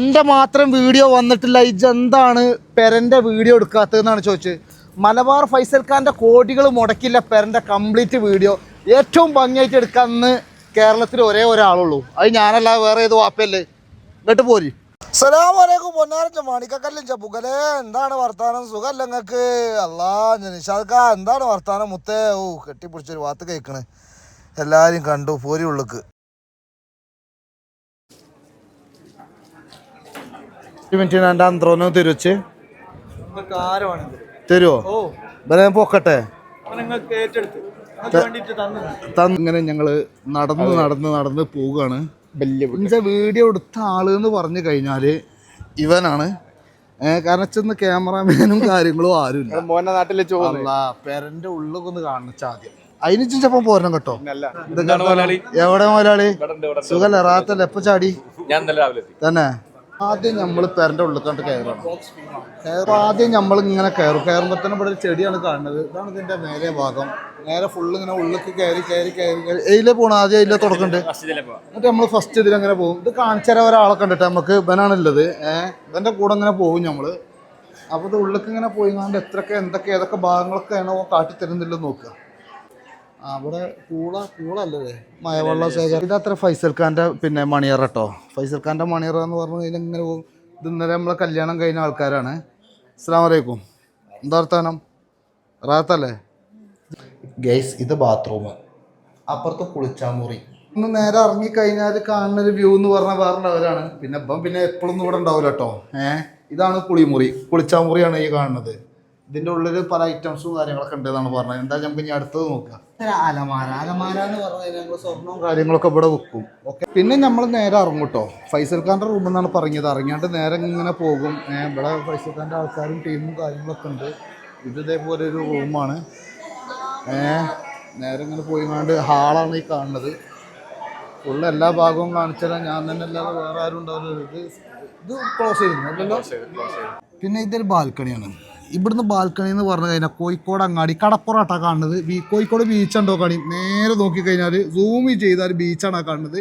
എന്റെ മാത്രം വീഡിയോ വന്നിട്ടില്ല? ഇജെന്താണ് പെരന്റെ വീഡിയോ എടുക്കാത്തതെന്നാണ് ചോദിച്ചത്. മലബാർ ഫൈസൽ ഖാന്റെ കോടികൾ മുടക്കില്ല പെരന്റെ കംപ്ലീറ്റ് വീഡിയോ ഏറ്റവും ഭംഗിയായിട്ട് എടുക്കാമെന്ന് കേരളത്തിൽ ഒരേ ഒരാളുള്ളൂ. അത് ഞാനല്ല വേറെ ഏത് വാപ്പയല്ലേ. ഇങ്ങോട്ട് പോരി. സലാമലൈക്കും പൊന്നാരച്ച മാണിക്കല്ലും ചപ്പുകലേ എന്താണ് വർത്താനം? സുഖമല്ല നിങ്ങൾക്ക് അല്ലാ നിഷാദ്ക്ക എന്താണ് വർത്താനം? മുത്തേ ഓ കെട്ടിപ്പിടിച്ചൊരു വാത്ത് കേൾക്കണേ എല്ലാരും കണ്ടു പോരി ഉള്ളിക്ക്. മിനിറ്റ് എന്റെ അന്ത്രോന്ന് തിരിച്ച്? തരുമോ ഓ. ഇവരെ ഞാൻ പൊക്കട്ടെ? ഇങ്ങനെ ഞങ്ങൾ നടന്ന് നടന്ന് നടന്ന് പോവുകയാണ്. വീഡിയോ എടുത്ത ആൾ എന്ന് പറഞ്ഞു കഴിഞ്ഞാൽ ഇവനാണ്. കാരണം ചെന്ന് ക്യാമറാമാനും കാര്യങ്ങളും ആരുമില്ല മോനെ നാട്ടിലെ വെച്ച് അല്ലാ പെരന്റെ ഉള്ളൊക്കെ ഒന്ന് കാണിച്ച ആദ്യം അതിന് ചിച്ചപ്പം പോരണം കേട്ടോ. എവിടെ മുതലാളി സുഖല്ലേ? റാത്തല്ലേ? എപ്പോ ചാടി? തന്നെ? ആദ്യം നമ്മൾ പെരന്റെ ഉള്ളിൽ കയറണം. കയറും. ആദ്യം നമ്മൾ ഇങ്ങനെ കയറും. കയറുമ്പോൾ തന്നെ ഇവിടെ ഒരു ചെടിയാണ് കാണുന്നത്. ഇതാണ് ഇതിന്റെ നേരെ ഭാഗം. നേരെ ഫുള്ള് ഇങ്ങനെ ഉള്ളിലേക്ക് കയറി കയറി കയറി കയറി. എയിലേ പോകണം ആദ്യം അതിലെ തുടക്കണ്ട്. എന്നിട്ട് നമ്മൾ ഫസ്റ്റ് ഇതിൽ അങ്ങനെ പോകും. ഇത് കാണിച്ചു ഒരാളെ കണ്ടിട്ട് നമുക്ക് ഇവനാണുള്ളത് ഏഹ് ഇവന്റെ കൂടെ ഇങ്ങനെ പോകും നമ്മൾ അപ്പോൾ ഇത് ഉള്ളിലേക്ക് ഇങ്ങനെ പോയി കൊണ്ട് എത്രയൊക്കെ എന്തൊക്കെ ഏതൊക്കെ ഭാഗങ്ങളൊക്കെയാണോ കാട്ടിത്തരുന്നില്ലെന്ന് നോക്കുക. അവിടെ പൂള പൂളല്ലേ മഴവെള്ള ശേഖരം ഇത് അത്ര ഫൈസൽ ഖാന്റെ പിന്നെ മണിയറ കേട്ടോ ഫൈസൽ ഖാന്റെ മണിയറ എന്ന് പറഞ്ഞു കഴിഞ്ഞാൽ ഇങ്ങനെ പോകും. ഇത് ഇന്നലെ നമ്മളെ കല്യാണം കഴിഞ്ഞ ആൾക്കാരാണ്. അസ്സാം വലൈക്കും എന്താ വർത്താനം? റാത്തല്ലേ ഗൈസ് ഇത് ബാത്റൂം. അപ്പുറത്ത് കുളിച്ചാമുറി. ഒന്ന് നേരെ ഇറങ്ങിക്കഴിഞ്ഞാൽ കാണുന്ന ഒരു വ്യൂ എന്ന് പറഞ്ഞാൽ വേറെ ഉണ്ടാവലാണ് പിന്നെ ഇപ്പം പിന്നെ എപ്പോഴൊന്നും ഇവിടെ ഉണ്ടാവില്ല കേട്ടോ ഏഹ് ഇതാണ് കുളിമുറി. കുളിച്ചാമുറിയാണ് ഈ കാണുന്നത്. ഇതിന്റെ ഉള്ളിൽ പല ഐറ്റംസും കാര്യങ്ങളൊക്കെ ഉണ്ട് എന്നാണ് പറഞ്ഞത്. എന്തായാലും നമുക്ക് ഇനി അടുത്തത് നോക്കാം. അലമാര. അലമാര എന്ന് പറഞ്ഞാൽ കഴിഞ്ഞാൽ നമ്മൾ സ്വർണവും കാര്യങ്ങളൊക്കെ ഇവിടെ വെക്കും. ഓക്കെ. പിന്നെ നമ്മൾ നേരെ ഇറങ്ങും കേട്ടോ. ഫൈസൽ ഖാന്റെ റൂമിൽ നിന്നാണ് പറഞ്ഞത്. ഇറങ്ങിയാണ്ട് നേരെ ഇങ്ങനെ പോകും. ഇവിടെ ഫൈസൽ ഖാന്റെ ആൾക്കാരും ടീമും കാര്യങ്ങളൊക്കെ ഉണ്ട്. ഇത് ഇതേപോലെ ഒരു റൂമാണ് ഏഹ് നേരെ ഇങ്ങനെ പോയി കണ്ട് ഹാളാണ് ഈ കാണുന്നത്. ഉള്ള എല്ലാ ഭാഗവും കാണിച്ചാൽ ഞാൻ തന്നെ അല്ലാതെ വേറെ ആരും ഉണ്ടാവില്ല. ഇത് ഇത് ക്ലോസ് ചെയ്തിരുന്നു? അല്ലല്ലോ പിന്നെ ഇതൊരു ബാൽക്കണിയാണ് ഇവിടുന്ന് ബാൽക്കണി എന്ന് പറഞ്ഞു കഴിഞ്ഞാൽ കോഴിക്കോട് അങ്ങാടി കടപ്പുറാട്ട കാണുന്നത്. ബീ- കോഴിക്കോട് ബീച്ച് ഉണ്ടോ കാണി? നേരെ നോക്കി കഴിഞ്ഞാൽ സൂം ചെയ്താൽ ബീച്ചാണ് കാണുന്നത്.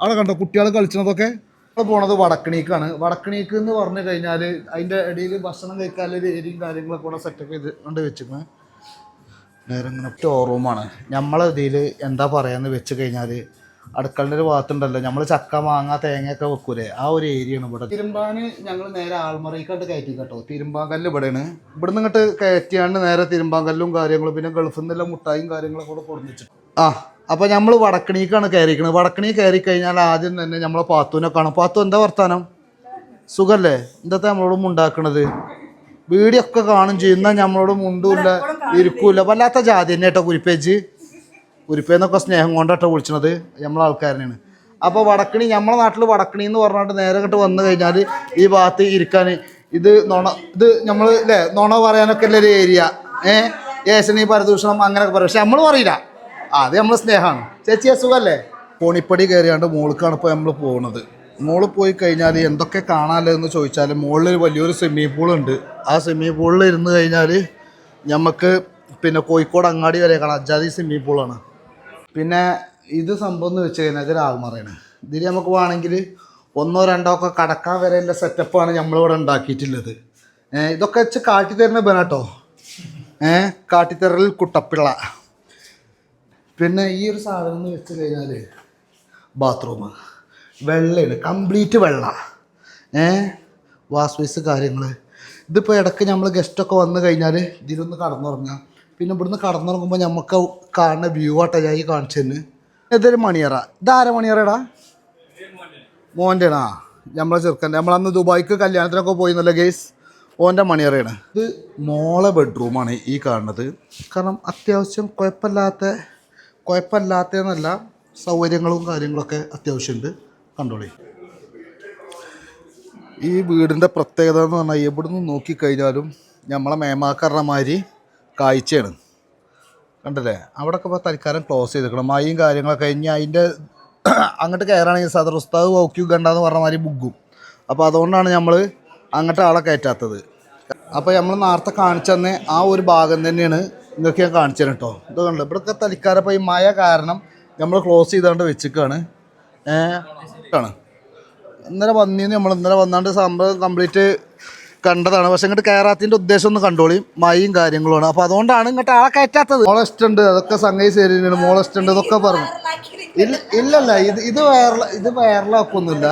അവിടെ കണ്ടോ കുട്ടികൾ കളിച്ചതൊക്കെ നമ്മൾ പോണത് വടക്കണീക്കാണ്. വടക്കണീക്ക് എന്ന് പറഞ്ഞു കഴിഞ്ഞാൽ അതിന്റെ ഇടയിൽ ഭക്ഷണം കഴിക്കാനുള്ള ഏരിയയും കാര്യങ്ങളൊക്കെ കൂടെ സെറ്റപ്പ് ചെയ്ത് കൊണ്ട് വെച്ചിരിക്കുന്നത് നേരെ ഇങ്ങനെ സ്റ്റോർ റൂമാണ് നമ്മളെ ഇതിൽ എന്താ പറയാന്ന് വെച്ച് കഴിഞ്ഞാൽ അടുക്കളന്റെ ഒരു ഭാഗത്തുണ്ടല്ലോ. നമ്മൾ ചക്ക മാങ്ങ തേങ്ങയൊക്കെ വെക്കൂലേ? ആ ഒരു ഏരിയ ആണ് ഇവിടെ. തിരുമ്പാന് ഞങ്ങൾ നേരെ ആൾമറയിക്കാട്ട് കയറ്റി കേട്ടോ തിരുമ്പാങ്കല്ല് ഇവിടെയാണ്. ഇവിടെ നിന്ന് ഇങ്ങോട്ട് കയറ്റിയാണ്ട് നേരെ തിരുമ്പാങ്കല്ലും കാര്യങ്ങളും പിന്നെ ഗൾഫിൽ നിന്നുള്ള മുട്ടായും കാര്യങ്ങളൊക്കെ കൂടെ കൊടുത്തിട്ട് ആ അപ്പോൾ നമ്മൾ വടക്കണിക്കാണ് കയറിയിരിക്കുന്നത് വടക്കണി കയറി കഴിഞ്ഞാൽ ആദ്യം തന്നെ നമ്മളെ പാത്തുവിനെ കാണും. പാത്തു എന്താ വർത്താനം? സുഖല്ലേ? എന്താ നമ്മളോടും ഉണ്ടാക്കണത് വീടിയൊക്കെ കാണും ചെയ്യുന്ന നമ്മളോട് മുണ്ടൂല്ല ഇരിക്കൂല വല്ലാത്ത ജാതി തന്നെ കേട്ടോ കുരിപ്പേജ്. കുരിപ്പേന്നൊക്കെ സ്നേഹം കൊണ്ടാട്ടോ വിളിച്ചത് നമ്മളെ ആൾക്കാരനെയാണ് അപ്പോൾ വടക്കണി നമ്മളെ നാട്ടിൽ വടക്കണി എന്ന് പറഞ്ഞിട്ട് നേരെ കണ്ട് വന്നു കഴിഞ്ഞാൽ ഈ ഭാഗത്ത് ഇരിക്കാൻ ഇത് നുണ ഇത് നമ്മൾ അല്ലേ നുണ പറയാനൊക്കെ ഉള്ള ഒരു ഏരിയ. ഏ? ഏശനി പരദൂഷണം അങ്ങനെയൊക്കെ പറയും. പക്ഷെ നമ്മൾ പറയില്ല. അത് നമ്മൾ സ്നേഹമാണ്. ചേച്ചി അസുഖമല്ലേ കോണിപ്പടി കയറിയാണ്ട് മോൾക്കാണ് ഇപ്പോൾ നമ്മൾ പോകുന്നത് മോൾ പോയി കഴിഞ്ഞാൽ എന്തൊക്കെ കാണാമല്ലോ ചോദിച്ചാൽ മുകളിൽ വലിയൊരു സ്വിമ്മിംഗ് പൂൾ ഉണ്ട്. ആ സ്വിമ്മിംഗ് പൂളിൽ ഇരുന്ന് കഴിഞ്ഞാൽ നമുക്ക് പിന്നെ കോഴിക്കോട് അങ്ങാടി വരെ കാണാം. അജാതി സ്വിമ്മിംഗ് പൂളാണ് പിന്നെ ഇത് സംഭവം എന്ന് വെച്ച് കഴിഞ്ഞാൽ ഇതൊരു ആൾമറയാണ്. ഇതിൽ നമുക്ക് വേണമെങ്കിൽ ഒന്നോ രണ്ടോ ഒക്കെ കടക്കാൻ വരെ വരെയുള്ള സെറ്റപ്പാണ് നമ്മളിവിടെ ഉണ്ടാക്കിയിട്ടുള്ളത്. ഇതൊക്കെ വെച്ച് കാട്ടിത്തരുന്ന ബനാട്ടോ ഏഹ് കാട്ടിത്തരൽ കുട്ടപ്പിള്ള. പിന്നെ ഈ ഒരു സാധനം എന്ന് വെച്ച് കഴിഞ്ഞാൽ ബാത്റൂം വെള്ളയാണ് കംപ്ലീറ്റ് വെള്ള. ഏ വാസ് വേസ് കാര്യങ്ങൾ ഇതിപ്പോൾ ഇടയ്ക്ക് നമ്മൾ ഗസ്റ്റൊക്കെ വന്നു കഴിഞ്ഞാൽ ഇതിലൊന്ന് കടന്നുറങ്ങാം. പിന്നെ ഇവിടുന്ന് കടന്നിറങ്ങുമ്പോൾ നമുക്ക് കാണുന്ന വ്യൂ ആട്ടെ ഞാൻ ഈ കാണിച്ചു തന്നെ ഇതൊരു മണിയറ ഇതാര മണിയറടാ? മോന്റെ ആ നമ്മളെ ചെറുക്കന്റെ. നമ്മളന്ന് ദുബായിക്ക് കല്യാണത്തിനൊക്കെ പോയിരുന്നല്ലോ ഗേസ്. ഓന്റെ മണിയറയാണ് ഇത് മോളെ ബെഡ്റൂമാണ് ഈ കാണുന്നത്. കാരണം അത്യാവശ്യം കുഴപ്പമില്ലാത്ത കുഴപ്പമില്ലാത്തതെന്നല്ല സൗകര്യങ്ങളും കാര്യങ്ങളൊക്കെ അത്യാവശ്യമുണ്ട് കണ്ടോളി. ഈ വീടിന്റെ പ്രത്യേകത എന്ന് പറഞ്ഞാൽ എവിടുന്ന് നോക്കിക്കഴിഞ്ഞാലും നമ്മളെ മേമാക്കാരുടെ മാതിരി കാഴ്ചയാണ്. കണ്ടല്ലേ? അവിടെയൊക്കെ ഇപ്പോൾ തൽക്കാലം ക്ലോസ് ചെയ്തിരിക്കണം മഴയും കാര്യങ്ങളൊക്കെ കഴിഞ്ഞ് അതിന്റെ അങ്ങോട്ട് കയറുകയാണെങ്കിൽ സദർ ഉസ്താദ് വൗക്യു ഗണ്ടെന്ന് പറഞ്ഞ മാതിരി ബുഗും അപ്പോൾ അതുകൊണ്ടാണ് നമ്മൾ അങ്ങോട്ട് ആളെ കയറ്റാത്തത്. അപ്പോൾ നമ്മൾ നേരത്തെ കാണിച്ചു തന്നെ ആ ഒരു ഭാഗം തന്നെയാണ് ഇതൊക്കെ ഞാൻ കാണിച്ചു തരാം കേട്ടോ. ഇത് കണ്ടോ? ഇവിടെയൊക്കെ തൽക്കാലം ഇപ്പോൾ ഈ മഴ കാരണം നമ്മൾ ക്ലോസ് ചെയ്താണ്ട് വെച്ചിക്കാണ്. ഏഹ്? ഇന്നലെ വന്നിന്ന് നമ്മൾ ഇന്നലെ വന്നാണ്ട് സംഭവം കംപ്ലീറ്റ് കണ്ടതാണ്. പക്ഷെ ഇങ്ങോട്ട് കയറാത്തിന്റെ ഉദ്ദേശം ഒന്ന് കണ്ടോളിയും മയും കാര്യങ്ങളുമാണ്. അപ്പോൾ അതുകൊണ്ടാണ് ഇങ്ങോട്ട് ആളെ കയറ്റാത്തത്. മോളസ്റ്റുണ്ട് അതൊക്കെ സംഗതി ശരിയാണ്. മോളസ്റ്റുണ്ട് ഇതൊക്കെ പറഞ്ഞു. ഇല്ല ഇല്ലല്ല. ഇത് ഇത് വേറെ ഇത് വേറലാക്കൊന്നുമില്ല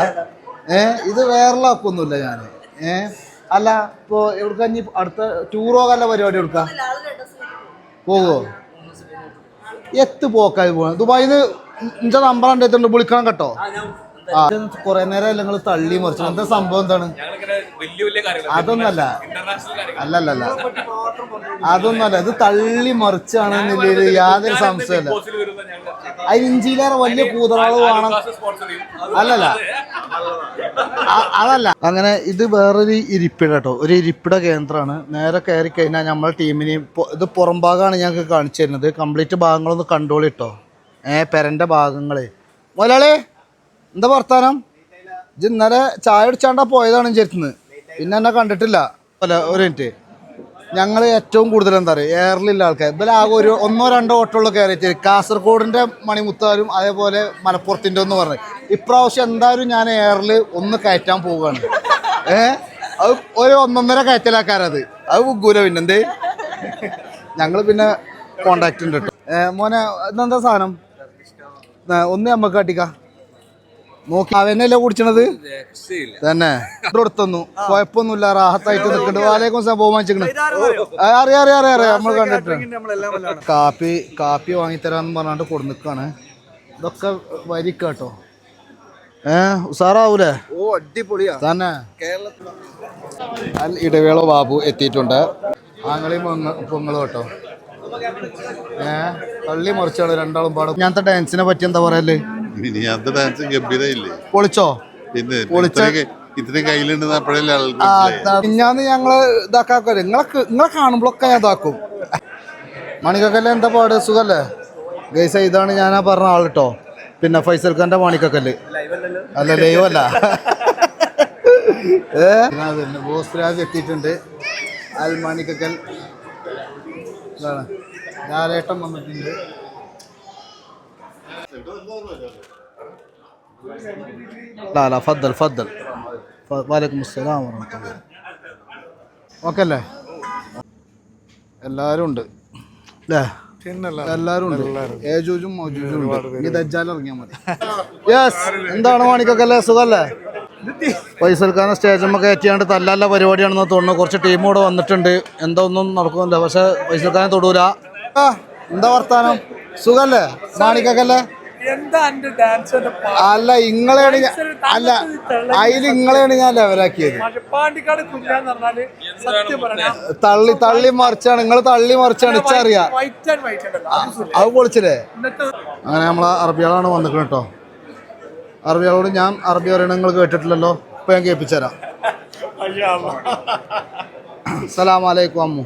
ഏ ഇത് വേറലാക്കൊന്നുമില്ല ഞാൻ. ഏ അല്ല ഇപ്പോ എവിടുക്ക ഇനി അടുത്ത ടൂറോ അല്ല പരിപാടി എടുക്ക പോകുമോ എത്ത് പോക്കായി പോകണം ദുബായിന്ന് ഇന്റെ നമ്പർ ഉണ്ടായിട്ടുണ്ട് വിളിക്കണം കേട്ടോ. കുറെ നേരം നിങ്ങൾ തള്ളി മറിച്ചു എന്താ സംഭവം എന്താണ്? അതൊന്നല്ല. അല്ലല്ലല്ല. അതൊന്നല്ല. ഇത് തള്ളി മറിച്ചാണെന്നില്ല യാതൊരു സംശയമല്ല അതിഞ്ചിയിലേറെ വലിയ കൂതറാൾ വേണം. അല്ലല്ല. അതല്ല. അങ്ങനെ ഇത് വേറൊരു ഇരിപ്പിട കേട്ടോ. ഒരു ഇരിപ്പിട കേന്ദ്രമാണ്. നേരെ കയറി കഴിഞ്ഞാൽ നമ്മളെ ടീമിന് ഇത് പുറം ഭാഗമാണ് ഞങ്ങൾക്ക് കാണിച്ചു തരുന്നത്. കംപ്ലീറ്റ് ഭാഗങ്ങളൊന്ന് കണ്ടോളിട്ടോ ഏ പെരന്റെ ഭാഗങ്ങളെ. മുതലാളി! എന്താ വർത്താനം? ഇത് ഇന്നലെ ചായ അടിച്ചാണ്ടാ പോയതാണ് ചെരുത്തുന്നത് പിന്നെ എന്നെ കണ്ടിട്ടില്ല. അല്ല ഒരു മിനിറ്റ്. ഞങ്ങൾ ഏറ്റവും കൂടുതൽ എന്താ പറയുക എയറിലുള്ള ആൾക്കാർ ഇതിൽ ആകെ ഒരു ഒന്നോ രണ്ടോ ഓട്ടമുള്ള കയറിയിട്ട് കാസർഗോഡിന്റെ മണിമുത്താരും അതേപോലെ മലപ്പുറത്തിന്റെ ഒന്ന് പറഞ്ഞു. ഇപ്രാവശ്യം എന്തായാലും ഞാൻ എയറിൽ ഒന്ന് കയറ്റാൻ പോവുകയാണ്. ഏ? അത് ഒരു ഒന്നൊന്നര കയറ്റലാക്കാരത്. അത് ബുക്കൂല പിന്നെ എന്തേ ഞങ്ങൾ പിന്നെ കോണ്ടാക്ട് ഉണ്ട് കേട്ടോ മോനെ ഇതെന്താ സാധനം? ഒന്ന് നമുക്ക് കാട്ടിക്ക. നോക്കി. അവനല്ലേ കുടിച്ചണത്? തന്നെ. എടുത്തുന്നു കുഴപ്പമൊന്നുമില്ല റാഹത്തായിട്ട് നിൽക്കുന്നുണ്ട്. വാലേക്കും സംഭവം വാങ്ങിച്ചിക്കണ് അറിയാം അറിയാം അറിയാം അറിയാം. നമ്മൾ കണ്ടിട്ടുണ്ട്. കാപ്പി കാപ്പി വാങ്ങിത്തരാന്ന് പറഞ്ഞാണ്ട് കൊടുന്നിക്കാണ്. ഇതൊക്കെ വരിക്കാട്ടോ. ഏ ഉസാറാവൂലേ? ഓ അടിപൊളിയാ. തന്നെ. കേരളത്തിൽ ഇടവേള ബാബു എത്തിയിട്ടുണ്ട്. ആങ്ങളെയും പൊങ്ങ- പൊങ്ങളും കേട്ടോ. ഏ തള്ളി മറിച്ചാണ് രണ്ടാളും പാടും. ഞാനത്തെ ഡാൻസിനെ പറ്റി എന്താ പറയൽ? മിനിയാത്ത ഡാൻസ് ഗംഭീരയില്ലേ? പൊളിച്ചോ? പിന്നെ പൊളിച്ച- ഇത്രയും ഇത്രയും കയ്യിലുണ്ടെന്ന് അപ്പോഴല്ലേ ആൾക്ക് ആ മനസ്സിലായി മിഞ്ഞാന്ന് ഞങ്ങൾ ഇതാക്കാക്കോ? നിങ്ങളെ നിങ്ങളെ കാണുമ്പോഴൊക്കെ ഞാൻ ഇതാക്കും. മണിക്കക്കല്ല് എന്താ പാട്? സുഖല്ലേ? ഗൈസ ഇതാണ് ഞാൻ ആ പറഞ്ഞ ആൾ കേട്ടോ പിന്നെ ഫൈസൽ ഖാന്റെ മാണിക്കക്കല്ല്. അല്ല ലൈവ് അല്ല ബോസ്രാജ് ബോസ് രാജ് എത്തിയിട്ടുണ്ട്. അൽ മാണിക്കക്കൽ. ഇതാണ്. ലാലേട്ടം വന്നിട്ടുണ്ട്. لا لا فضل فضل ف- وعليكم السلام ورحمة الله ഓക്കെ അല്ലേ എല്ലാരും ഉണ്ട് അല്ലേ എല്ലാരും ഉണ്ട് ഏജൂജും മൗജൂജും ഉണ്ട് ഇനി ദജ്ജാൽ ഇറങ്ങിയാൽ മതി യെസ് എന്താണ് മാണിക്കൊക്കെ സുഖല്ലേ പൈസൽക്കാരൻ സ്റ്റേജുമ്മ കയറ്റിയാണ്ട് തല്ലല്ല പരിപാടിയാണെന്ന് തോന്നുന്നു കുറച്ച് ടീം കൂടെ വന്നിട്ടുണ്ട് എന്താ ഒന്നും നടക്കുന്നില്ല പക്ഷെ പൈസൽക്കാരൻ തൊടൂല ആ, എന്താ വർത്താനം സുഖല്ലേ മാണിക്കല്ലേ എന്താ എന്റെ ഡാൻസ് അല്ല ഇങ്ങളെയാണ് അല്ല അതിൽ ഇങ്ങളെയാണ് ഞാൻ ലെവലാക്കിയത് സത്യം പറഞ്ഞാൽ തള്ളി തള്ളി മറിച്ചാണ് നിങ്ങൾ തള്ളി മറിച്ചാണ് ഇച്ചറിയാം. അത് പൊളിച്ചില്ലേ? അങ്ങനെ നമ്മളെ അറബികളാണ് വന്നിക്കുന്നത് കേട്ടോ അറബികളോട് ഞാൻ അറബി പറയണ നിങ്ങൾ കേട്ടിട്ടില്ലല്ലോ ഇപ്പൊ ഞാൻ കേൾപ്പിച്ചു തരാം അസ്സലാമലൈക്കും അമ്മു.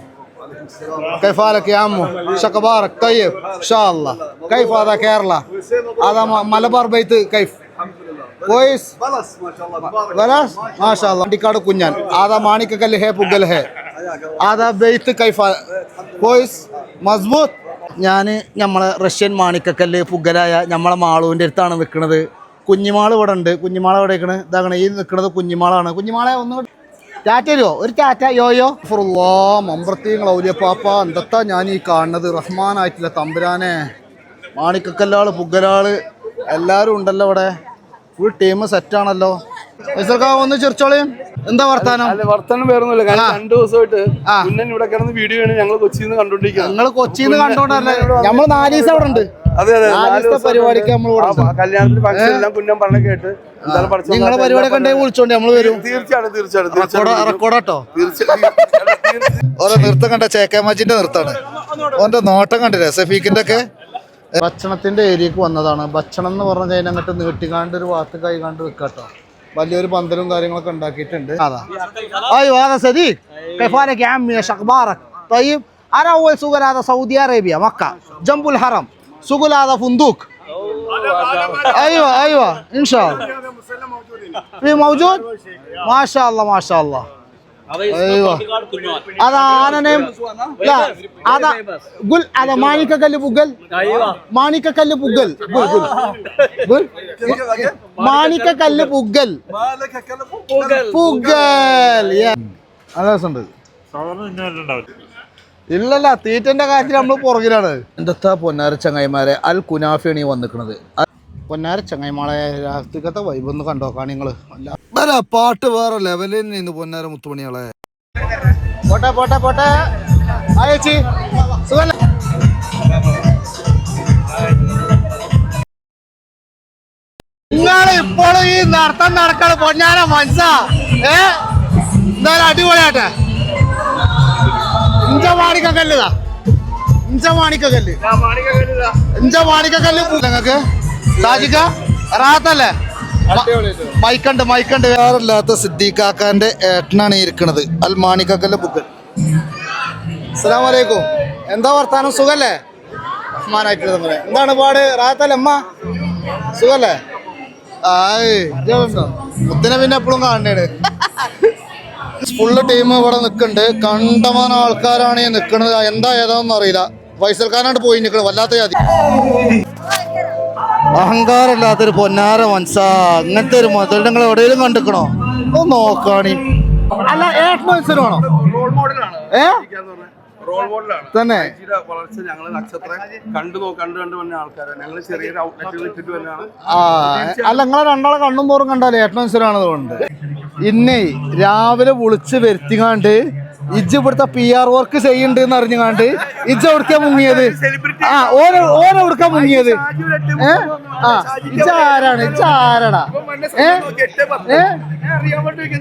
كيف حالك يا عمو شكبارك طيب ان شاء الله كيف هذا كيرلا هذا م- ملبر بيت كيف كويس بلاش ما شاء الله ടിക്കാട് കുഞ്ഞാൻ ആദാ മാണിക്കക്കല്ല് ഹേ പുഗൽ ഹേ ആദാ ബെയ്ത്ത് കൈഫ കോയ്സ് മസ്ബൂത്ത് ഞാൻ നമ്മളെ റഷ്യൻ മാണിക്കക്കല്ല് പുഗലായ നമ്മളെ മാളുവിൻ്റെ അടുത്താണ് നിൽക്കുന്നത് കുഞ്ഞിമാൾ ഇവിടെ ഉണ്ട് കുഞ്ഞിമാൾ എവിടെ നിൽക്കണ് ഇതാകണ ഈ നിൽക്കുന്നത് കുഞ്ഞിമാളാണ് കുഞ്ഞിമാളെ ഒന്ന് ടാറ്റ തരുമോ ഒരു ടാറ്റ. യോയോ? ഫുള്ളോ മമ്പ്രത്തിയും ഔലിയപ്പാപ്പ എന്തത്താ ഞാൻ ഈ കാണുന്നത്. റഹ്മാനായിട്ടില്ല തമ്പുരാനെ. മാണിക്കക്കല്ലാൾ പുഗ്ഗലാൾ എല്ലാവരും ഉണ്ടല്ലോ ഇവിടെ. ഫുൾ ടീം സെറ്റാണല്ലോ ഫൈസൽക്കാ ഒന്ന് ചിരിച്ചോളിയും എന്താ വർത്താനം? അല്ല വർത്തമാനം വേറൊന്നുമില്ല. കാരണം. രണ്ടു ദിവസമായിട്ട്. ഇവിടെ കിടന്ന് വീഡിയോ ആണ് ഞങ്ങൾ കൊച്ചിയിൽ നിന്ന് കണ്ടോണ്ടിരിക്കുന്നത് ഞങ്ങൾ കൊച്ചിയിൽ നിന്ന് കണ്ടോണ്ടല്ലേ നമ്മൾ നാല് ദിവസം അവിടെ ഉണ്ട്. അതെ അതെ നാല് നാല് ദിവസത്തെ ദിവസം പരിപാടിക്ക് നമ്മൾ ഇവിടെ ഉണ്ട്. കല്യാണത്തിന് ഫംഗ്ഷൻ എല്ലാം കുഞ്ഞൻ പറഞ്ഞ കേട്ട് എന്തായാലും പഠിച്ചോ നിങ്ങളെ പരിപാടി കണ്ടേ വിളിച്ചോണ്ട് നമ്മൾ വരും തീർച്ചയായിട്ടും തീർച്ചയായിട്ടും റെക്കോർഡ് തീർച്ചയായിട്ടും റെക്കോർഡാട്ടോ തീർച്ചയായിട്ടും ഓരോ നൃത്തം കണ്ട ചേക്കാമാച്ചിന്റെ നൃത്താണ് ഓന്റെ നോട്ടം കണ്ടില്ലേ സഫീഖിന്റെ ഒക്കെ ഭക്ഷണത്തിന്റെ ഏരിയക്ക് വന്നതാണ് ഭക്ഷണം എന്ന് പറഞ്ഞ കഴിഞ്ഞാൽ അങ്ങോട്ട് നീട്ടിക്കാണ്ട് ഒരു വാത്ത് കൈ കണ്ട് വെക്കാട്ടോ വലിയൊരു പന്തലും കാര്യങ്ങളൊക്കെ ഉണ്ടാക്കിയിട്ടുണ്ട് അതാ അയ്യോ هذا صديق كيف حالك يا عمي ايش اخبارك طيب انا اول سوق هذا سعودي ارابيا مكه جنب الحرم سوق هذا فندق ايوه ايوه ان شاء الله في موجود ما شاء الله ما شاء الله അയ്യോ. അത് ആനനെയും ഇല്ല, അതാ ഗുൽ അതാ മാണിക്കക്കല്ല് പുഗൽ മാണിക്കക്കല്ല് പുഗൽ ഗുൽ, ഗുൽ. ഗുൽ. മാണിക്കക്കല്ല് പുഗൽ പുഗൽ yeah. നല്ല രസമുണ്ട് ഇല്ലല്ല തീറ്റന്റെ കാര്യത്തിൽ നമ്മൾ പുറകിലാണ്. എന്താ പൊന്നാര ചങ്ങായിമാരെ? അൽ കുനാഫിയാണ് ഈ വന്നിക്കണത്. പൊന്നാര ചങ്ങായിമാളെ രാത്രിക്കത്തെ വൈബ് ഒന്ന് കണ്ടോക്കാണ് നിങ്ങൾ. അല്ല പാട്ട് വേറെ ലെവലിൽ നിന്ന് പൊന്നാര മുത്തുമണികളെ. പോട്ടെ പോട്ടെ പോട്ടെ. അയച്ചി ചേച്ചി. സുഖല്ലേ? നിങ്ങൾ ഇപ്പോഴും ഈ നടത്തം നടക്കണ പൊന്നാര മനസ്സാ. ഏ? എന്തായാലും അടിപൊളിയാട്ടെ. ഇഞ്ച സാജിക്ക റാത്തല്ലേ? മൈക്കണ്ട് മൈക്കണ്ട്. വേറല്ലാത്ത സിദ്ദീഖാക്കാന്റെ ഏട്ടനാണ് ഇരിക്കുന്നത് അൽ മാണിക്കല്ല് ബുക്ക് അലൈക്കും എന്താ വർത്താനം? സുഖല്ലേ? റഹ്മാനായിട്ട് നമ്മളെ എന്താണ് പാട്? റാത്തല്ലേ അമ്മ? സുഖല്ലേ? ആയ്. മുത്തിനെ പിന്നെ എപ്പോഴും കാണണേണ് ഫുള്ള് ടീം ഇവിടെ നിൽക്കുന്നുണ്ട്. കണ്ടമാന ആൾക്കാരാണ് ഈ നിൽക്കുന്നത്. എന്താ ഏതാണെന്ന് അറിയില്ല. വയസ്സൽക്കാരനായിട്ട് പോയി നിൽക്കണം വല്ലാത്ത ജാതി. അഹങ്കാരമില്ലാത്തൊരു പൊന്നാര മനസ്സാ അങ്ങനത്തെ ഒരു മുതൽ നിങ്ങൾ എവിടെയെങ്കിലും കണ്ടിക്കണോ ഒന്ന് നോക്കാണി. അല്ല മത്സരമാണോ റോൾ മോഡലാണ് ഏ? റോൾ മോഡലാണ് തന്നെ. ഐജിയുടെ വളർച്ച ഞങ്ങൾ നക്ഷത്രം കണ്ടു നോ കണ്ടു കണ്ടു വന്ന ആൾക്കാരാണ് ഞങ്ങൾ ചെറിയൊരു ഔട്ട്ലെറ്റ് ഇട്ടിട്ട് വന്നാണ് ആ അല്ല നിങ്ങളെ രണ്ടാളെ കണ്ണും പോറും കണ്ടാലേ ഏറ്റവും മത്സരമാണെന്ന് തോന്നുന്നുണ്ട്? ഇന്നേ രാവിലെ വിളിച്ച് വരുത്തിങ്ങാണ്ട് ഇജ്ജ് ഇവിടുത്തെ പി ആർ വർക്ക് ചെയ്യുന്നുണ്ട് എന്ന് അറിഞ്ഞുകാണ്ട് ഇജ്ജ് എവിടുക്ക മുങ്ങിയത്? ആ ഓന ഓന എവിടുക്ക മുങ്ങിയത്? ഏ? ആ ഇജ്ജ് ആരാണ്? ഇജ്ജ് ആരാടാ? ഏ? ഏ?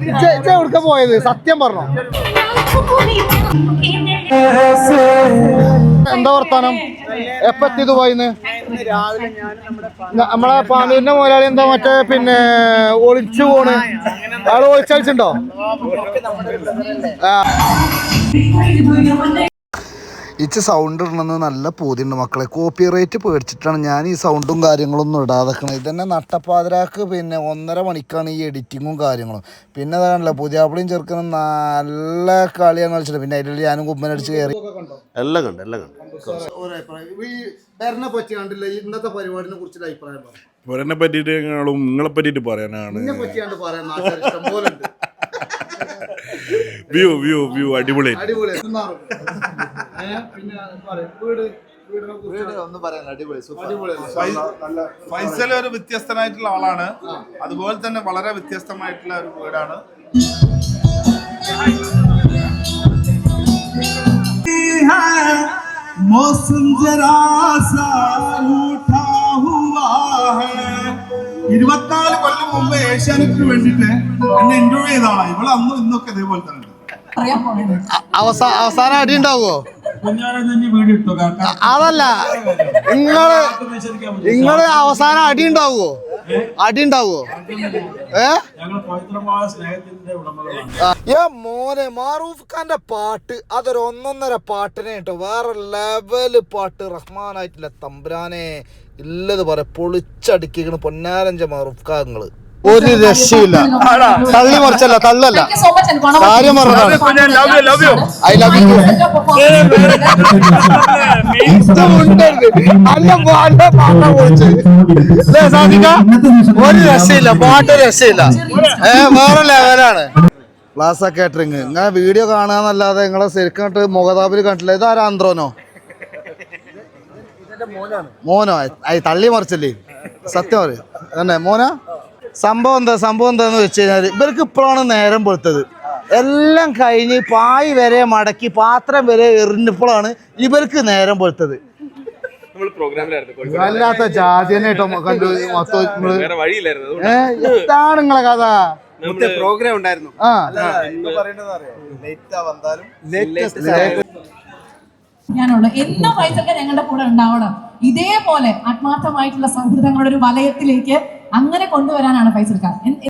ഇജ്ജ ഇജ്ജ് എവിടുക്ക പോയത്? സത്യം പറഞ്ഞോ. എന്താ വർത്താനം? എപ്പത്തി ദുബായിന്ന്? നമ്മളെ പാനൂരിന്റെ മുതലാളി എന്താ മറ്റേ പിന്നെ ഒളിച്ചു പോണ്? ആൾ ഒളിച്ചടിച്ചിട്ടുണ്ടോ ഇച്ച് സൗണ്ട് ഇടണമെന്ന് നല്ല പൂതിയുണ്ട് മക്കളെ. കോപ്പി റേറ്റ് പേടിച്ചിട്ടാണ് ഞാൻ ഈ സൗണ്ടും കാര്യങ്ങളൊന്നും ഇടാതെക്കണത്. ഇതന്നെ നട്ടപ്പാതിരാക്ക് പിന്നെ ഒന്നര മണിക്കാണ് ഈ എഡിറ്റിങ്ങും കാര്യങ്ങളും. പിന്നെ അതാണല്ലോ പുതിയാപ്പിളിയും ചെറുക്കുന്ന നല്ല കളിയാണ് കളിച്ചിട്ട്. പിന്നെ അതിൽ ഞാനും കുമ്പനടിച്ച് കയറി എല്ലാം കണ്ട് എല്ലാം കണ്ട്. ഇന്നത്തെ പരിപാടിനെ കുറിച്ചുള്ള അഭിപ്രായം പറ്റിയിട്ടും നിങ്ങളെ പറ്റിയിട്ട് പറയാനാണ്. വ്യൂ വ്യൂ വ്യൂ അടിപൊളി അടിപൊളി പിന്നെ പറയ്, വീട് വീടിനെ കുറിച്ച് ഒന്ന് പറയാൻ അടിപൊളി അടിപൊളി ഫൈസൽ ഒരു വ്യത്യസ്തനായിട്ടുള്ള ആളാണ് അതുപോലെ തന്നെ വളരെ വ്യത്യസ്തമായിട്ടുള്ള ഒരു വീടാണ് मौसम जरा सा रूठा हुआ है ഇരുപത്തിനാല് കൊല്ലം മുമ്പ് ഏഷ്യാനെറ്റിന് വേണ്ടിയിട്ട് എന്നെ ഇന്റർവ്യൂ ചെയ്ത ആളാ ഇവള് അന്നും ഇന്നൊക്കെ ഇതേപോലെ തന്നെ ഉണ്ട്. അവസാന അവസാനം അടി ഉണ്ടാവോ കുഞ്ഞാനെ തന്നെ വീഡിയോ ഇട്ടോ? കാരണം അതല്ല. നിങ്ങൾ നിങ്ങൾ അവസാനം അടി ഉണ്ടാവോ അടി ഉണ്ടാവോ ഏ? മോനെ മാറൂഫ് ഖാന്റെ പാട്ട് അതൊരു ഒന്നൊന്നര പാട്ടിനെ കേട്ടോ. വേറെ ലെവൽ പാട്ട് റഹ്മാനായിട്ടില്ല തമ്പുരാനെ. ഇല്ലത് പറ പൊളിച്ചടുക്കിക്കണ് പൊന്നാരഞ്ച മാറൂഫ് ഖാ നിങ്ങൾ. ഒരു രക്ഷയില്ല. തള്ളി മറിച്ചല്ല തള്ളല്ല. കാര്യം പറഞ്ഞതാണ്. ഐ ലവ് യു ഒരു രക്ഷയില്ല പാട്ട് രക്ഷയില്ല. ഏ വേറെ ലെവലാണ്. ക്ലാസ് കാറ്ററിങ് ഇങ്ങനെ വീഡിയോ കാണാന്നല്ലാതെ നിങ്ങളെ ശരിക്കും മുഖതാപിൽ കണ്ടില്ല ഇതാരാ ആന്ത്രോനോ മോനോ? തള്ളി മറിച്ചല്ലേ? സത്യം പറയും. തന്നെ മോന? സംഭവം എന്താ? സംഭവം എന്താന്ന് വെച്ച് കഴിഞ്ഞാൽ ഇവർക്ക് ഇപ്പോഴാണ് നേരം പൊടുത്തത് എല്ലാം കഴിഞ്ഞ് പായ് വരെ മടക്കി പാത്രം വരെ എറിഞ്ഞപ്പോഴാണ് ഇവർക്ക് നേരം പൊടുത്തത് നമ്മൾ പ്രോഗ്രാമിലായിരുന്നു വല്ലാത്ത ജാതിനെ കേട്ടോ കണ്ടു. മൊത്തം എന്താണ് നിങ്ങളെ കഥ. പ്രോഗ്രാം ഉണ്ടായിരുന്നു. ആ. ഞാനുള്ളൂ എന്നും പൈസക്ക് ഞങ്ങളുടെ കൂടെ ഉണ്ടാവണം. ഇതേപോലെ ആത്മാർത്ഥമായിട്ടുള്ള സൗഹൃദങ്ങളുടെ ഒരു വലയത്തിലേക്ക് അങ്ങനെ കൊണ്ടുവരാനാണ് ഫൈസൽക്കാർ